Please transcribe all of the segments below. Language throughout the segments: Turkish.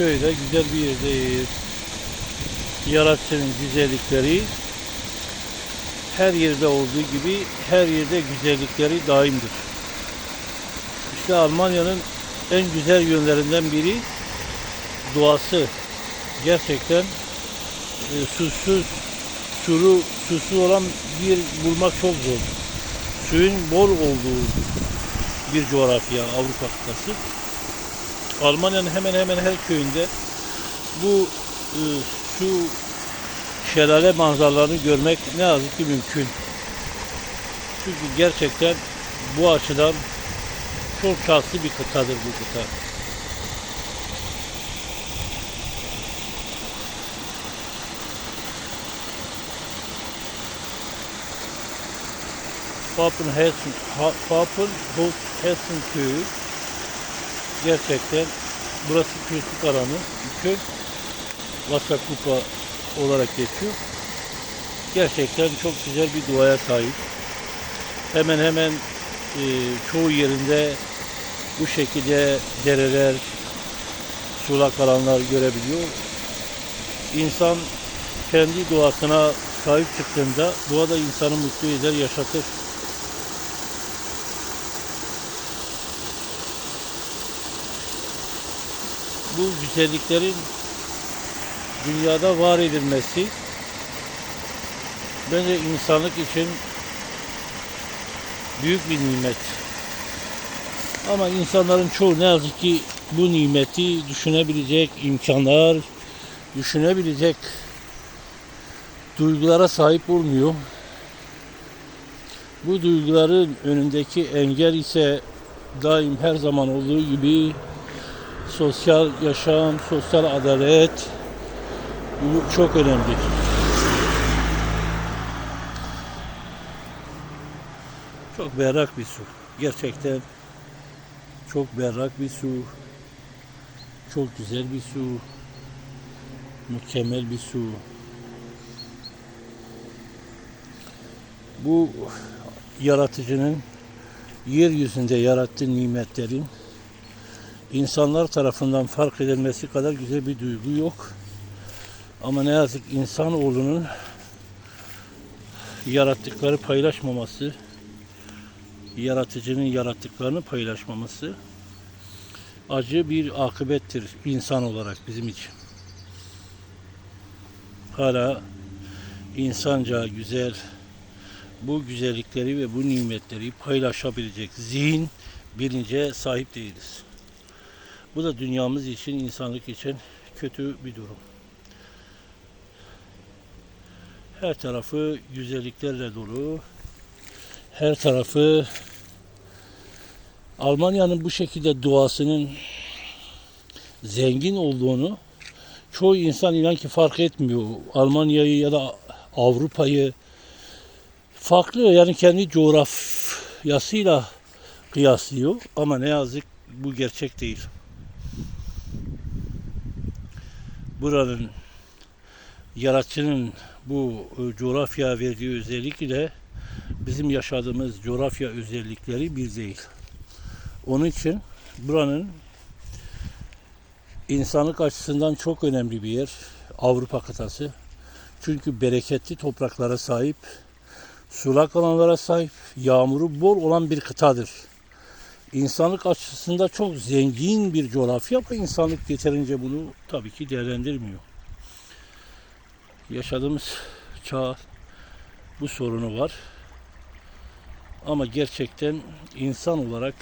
şöyle güzel bir yerdeyiz. Yaratıcının güzellikleri her yerde olduğu gibi her yerde güzellikleri daimdir. İşte Almanya'nın en güzel yönlerinden biri doğası. Gerçekten e, susuz, suru, susuz olan bir bulmak çok zor. Suyun bol olduğu bir coğrafya Avrupa kıtası. Almanya'nın hemen hemen her köyünde bu e, su şelale manzaralarını görmek ne yazık ki mümkün. Çünkü gerçekten bu açıdan çok şanslı bir kıtadır bu kıta. Papenhessen, Ha- Papenhofen köyü gerçekten burası Aranı bir köy. Vasakupa olarak geçiyor. Gerçekten çok güzel bir doğaya sahip. Hemen hemen e, çoğu yerinde bu şekilde dereler, sulak alanlar görebiliyor. İnsan kendi doğasına sahip çıktığında doğa da insanı mutlu eder, yaşatır. Bu güzelliklerin dünyada var edilmesi bence insanlık için büyük bir nimet. Ama insanların çoğu ne yazık ki bu nimeti düşünebilecek imkanlar, düşünebilecek duygulara sahip olmuyor. Bu duyguların önündeki engel ise daim her zaman olduğu gibi sosyal yaşam, sosyal adalet bu çok önemli. Çok berrak bir su. Gerçekten çok berrak bir su. Çok güzel bir su. Mükemmel bir su. Bu yaratıcının yeryüzünde yarattığı nimetlerin insanlar tarafından fark edilmesi kadar güzel bir duygu yok. Ama ne yazık insanoğlunun yarattıkları paylaşmaması, yaratıcının yarattıklarını paylaşmaması acı bir akıbettir insan olarak bizim için. Hala insanca güzel bu güzellikleri ve bu nimetleri paylaşabilecek zihin bilince sahip değiliz. Bu da dünyamız için, insanlık için kötü bir durum. Her tarafı güzelliklerle dolu. Her tarafı Almanya'nın bu şekilde doğasının zengin olduğunu çoğu insan inan ki fark etmiyor. Almanya'yı ya da Avrupa'yı farklı yani kendi coğrafyasıyla kıyaslıyor ama ne yazık bu gerçek değil. Buranın yaratıcının bu e, coğrafya verdiği özellik ile bizim yaşadığımız coğrafya özellikleri bir değil. Onun için buranın insanlık açısından çok önemli bir yer Avrupa kıtası. Çünkü bereketli topraklara sahip, sulak alanlara sahip, yağmuru bol olan bir kıtadır. İnsanlık açısından çok zengin bir coğrafya ama insanlık yeterince bunu tabii ki değerlendirmiyor yaşadığımız çağ bu sorunu var. Ama gerçekten insan olarak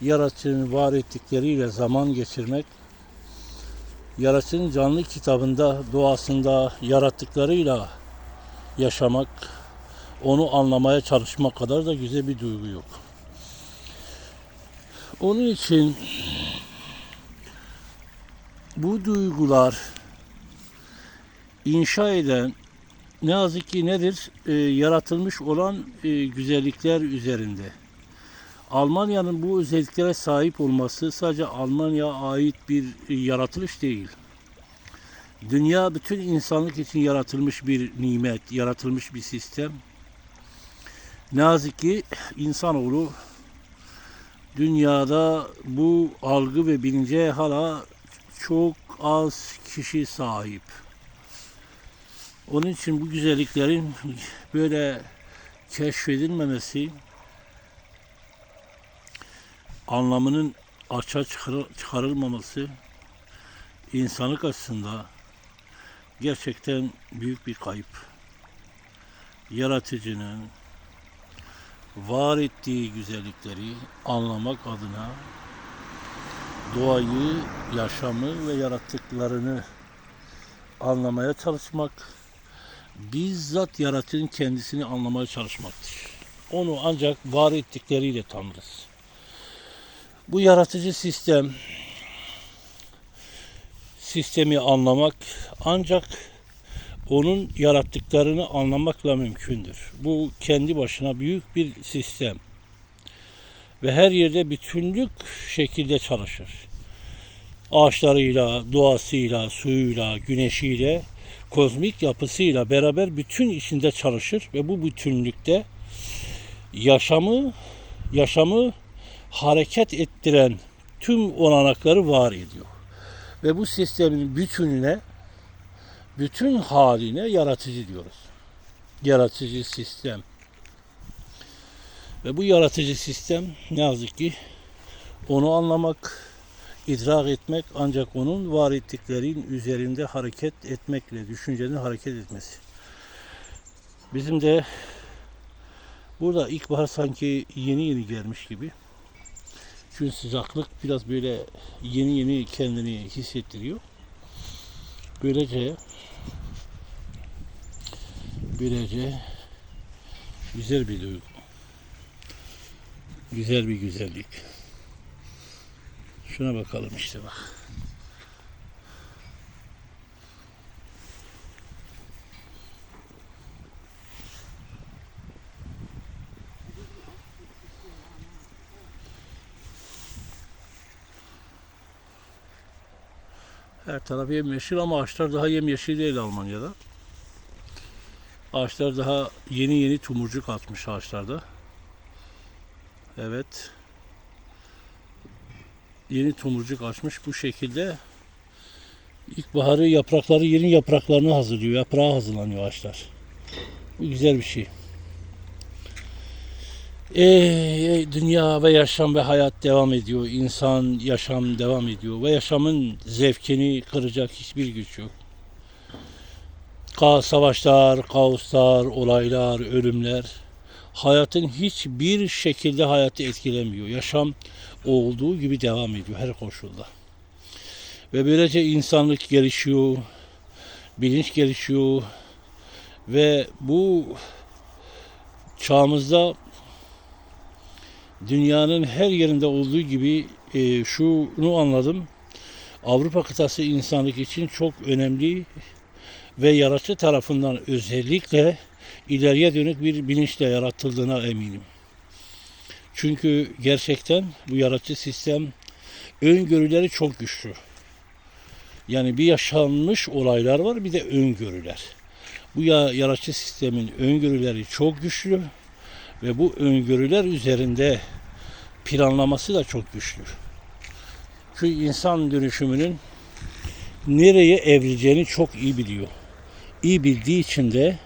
yaratıcının var ettikleriyle zaman geçirmek, yaratıcının canlı kitabında, doğasında yarattıklarıyla yaşamak, onu anlamaya çalışmak kadar da güzel bir duygu yok. Onun için bu duygular inşa eden ne yazık ki nedir? E, yaratılmış olan e, güzellikler üzerinde. Almanya'nın bu özelliklere sahip olması sadece Almanya'ya ait bir e, yaratılış değil. Dünya bütün insanlık için yaratılmış bir nimet, yaratılmış bir sistem. Ne yazık ki insanoğlu dünyada bu algı ve bilince hala çok az kişi sahip. Onun için bu güzelliklerin böyle keşfedilmemesi anlamının açığa çıkar- çıkarılmaması insanlık açısından gerçekten büyük bir kayıp. Yaratıcının var ettiği güzellikleri anlamak adına doğayı, yaşamı ve yarattıklarını anlamaya çalışmak, bizzat yaratığın kendisini anlamaya çalışmaktır. Onu ancak var ettikleriyle tanırız. Bu yaratıcı sistem, sistemi anlamak ancak onun yarattıklarını anlamakla mümkündür. Bu kendi başına büyük bir sistem ve her yerde bütünlük şekilde çalışır. Ağaçlarıyla, doğasıyla, suyuyla, güneşiyle, kozmik yapısıyla beraber bütün içinde çalışır ve bu bütünlükte yaşamı yaşamı hareket ettiren tüm olanakları var ediyor. Ve bu sistemin bütününe bütün haline yaratıcı diyoruz. Yaratıcı sistem. Ve bu yaratıcı sistem ne yazık ki onu anlamak, idrak etmek ancak onun var ettiklerinin üzerinde hareket etmekle, düşüncenin hareket etmesi. Bizim de burada ilkbahar sanki yeni yeni gelmiş gibi. Çünkü sıcaklık biraz böyle yeni yeni kendini hissettiriyor. Böylece böylece güzel bir duygu. Güzel bir güzellik. Şuna bakalım işte bak. Her taraf yemyeşil ama ağaçlar daha yemyeşil değil Almanya'da. Ağaçlar daha yeni yeni tomurcuk atmış ağaçlarda. Evet. Yeni tomurcuk açmış bu şekilde ilkbaharı yaprakları yeni yapraklarını hazırlıyor. Yaprağa hazırlanıyor ağaçlar. Bu güzel bir şey. Ee, dünya ve yaşam ve hayat devam ediyor. İnsan yaşam devam ediyor ve yaşamın zevkini kıracak hiçbir güç yok. Savaşlar, kaoslar, olaylar, ölümler hayatın hiçbir şekilde hayatı etkilemiyor. Yaşam olduğu gibi devam ediyor her koşulda. Ve böylece insanlık gelişiyor, bilinç gelişiyor ve bu çağımızda dünyanın her yerinde olduğu gibi e, şunu anladım. Avrupa kıtası insanlık için çok önemli ve yaratıcı tarafından özellikle ileriye dönük bir bilinçle yaratıldığına eminim. Çünkü gerçekten bu yaratıcı sistem öngörüleri çok güçlü. Yani bir yaşanmış olaylar var bir de öngörüler. Bu ya, yaratıcı sistemin öngörüleri çok güçlü ve bu öngörüler üzerinde planlaması da çok güçlü. Çünkü insan dönüşümünün nereye evrileceğini çok iyi biliyor. İyi bildiği için de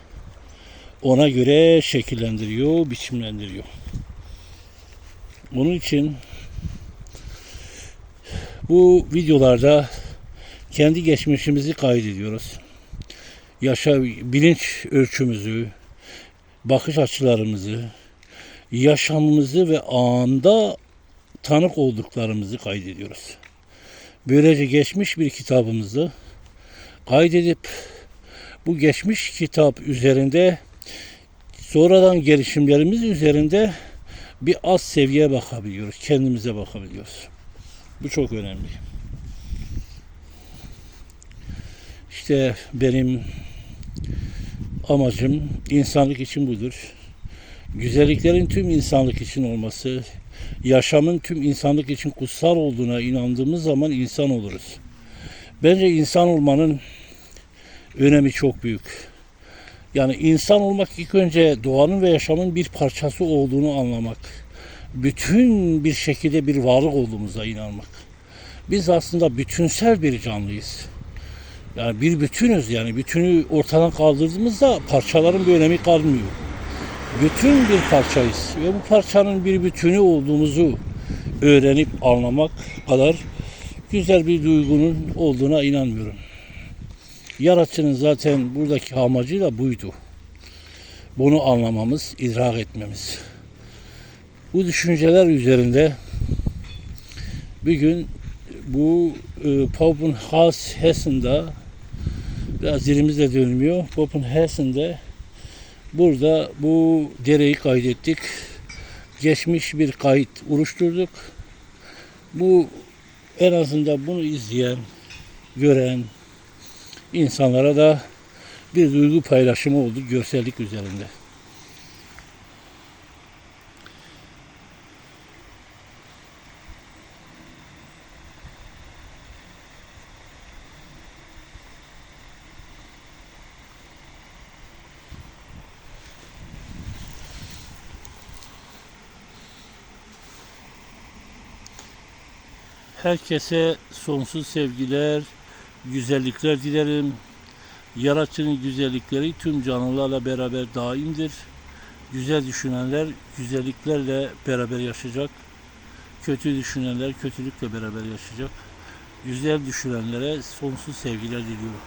ona göre şekillendiriyor, biçimlendiriyor. Onun için bu videolarda kendi geçmişimizi kaydediyoruz. Yaşa bilinç ölçümüzü, bakış açılarımızı, yaşamımızı ve anda tanık olduklarımızı kaydediyoruz. Böylece geçmiş bir kitabımızı kaydedip bu geçmiş kitap üzerinde sonradan gelişimlerimiz üzerinde bir az seviye bakabiliyoruz. Kendimize bakabiliyoruz. Bu çok önemli. İşte benim amacım insanlık için budur. Güzelliklerin tüm insanlık için olması, yaşamın tüm insanlık için kutsal olduğuna inandığımız zaman insan oluruz. Bence insan olmanın önemi çok büyük. Yani insan olmak ilk önce doğanın ve yaşamın bir parçası olduğunu anlamak. Bütün bir şekilde bir varlık olduğumuza inanmak. Biz aslında bütünsel bir canlıyız. Yani bir bütünüz yani bütünü ortadan kaldırdığımızda parçaların bir önemi kalmıyor. Bütün bir parçayız ve bu parçanın bir bütünü olduğumuzu öğrenip anlamak kadar güzel bir duygunun olduğuna inanmıyorum. Yaratıcının zaten buradaki amacı da buydu. Bunu anlamamız, idrak etmemiz. Bu düşünceler üzerinde bir gün bu e, Poppenhassen'da biraz dilimizde dönmüyor. Poppenhassen'de burada bu dereyi kaydettik. Geçmiş bir kayıt oluşturduk. Bu en azından bunu izleyen, gören insanlara da bir duygu paylaşımı oldu görsellik üzerinde. Herkese sonsuz sevgiler, güzellikler dilerim. Yaratıcının güzellikleri tüm canlılarla beraber daimdir. Güzel düşünenler güzelliklerle beraber yaşayacak. Kötü düşünenler kötülükle beraber yaşayacak. Güzel düşünenlere sonsuz sevgiler diliyorum.